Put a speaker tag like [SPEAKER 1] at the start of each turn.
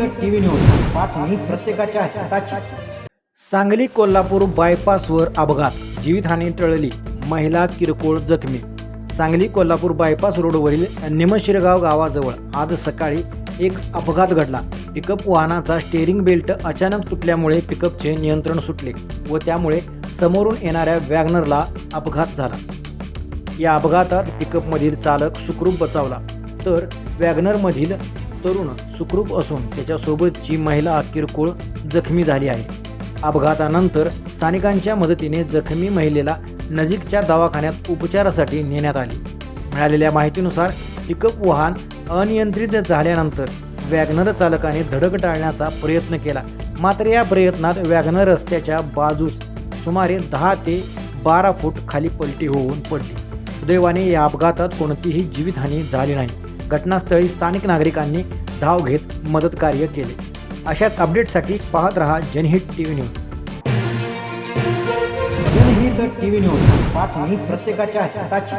[SPEAKER 1] जनहित TV news बातमी प्रत्येकाच्या हिताची. सांगली कोल्हापूर बायपासवर अपघात जीवितहानी टळली महिला किरकोळ जखमी. सांगली कोल्हापूर बायपास रोडवरील निमशिरगाव गावाजवळ आज सकाळी एक अपघात घडला. पिकअप वाहनाचा स्टेअरिंग बेल्ट अचानक तुटल्यामुळे पिकअपचे नियंत्रण सुटले व त्यामुळे समोरून येणाऱ्या वॅगनरला अपघात झाला. या अपघातात पिकअपमधील चालक सुखरूप बचावला तर वॅगनरमधील तरुण सुखरूप असून त्याच्यासोबतची महिला किरकोळ जखमी झाली आहे. अपघातानंतर स्थानिकांच्या मदतीने जखमी महिलेला नजीकच्या दवाखान्यात उपचारासाठी नेण्यात आली. मिळालेल्या माहितीनुसार पिकअप वाहन अनियंत्रित झाल्यानंतर वॅगनर चालकाने धडक टाळण्याचा प्रयत्न केला. मात्र या प्रयत्नात वॅगनर रस्त्याच्या बाजूस सुमारे दहा ते बारा फूट खाली पलटी होऊन पडली. सुदैवाने या अपघातात कोणतीही जीवितहानी झाली नाही. घटनास्थळी स्थानिक नागरिकांनी धाव घेत मदत कार्य केले. अशाच अपडेटसाठी पाहत रहा Janhit T V news. Janhit T V news बातमी प्रत्येकाच्या हिताची.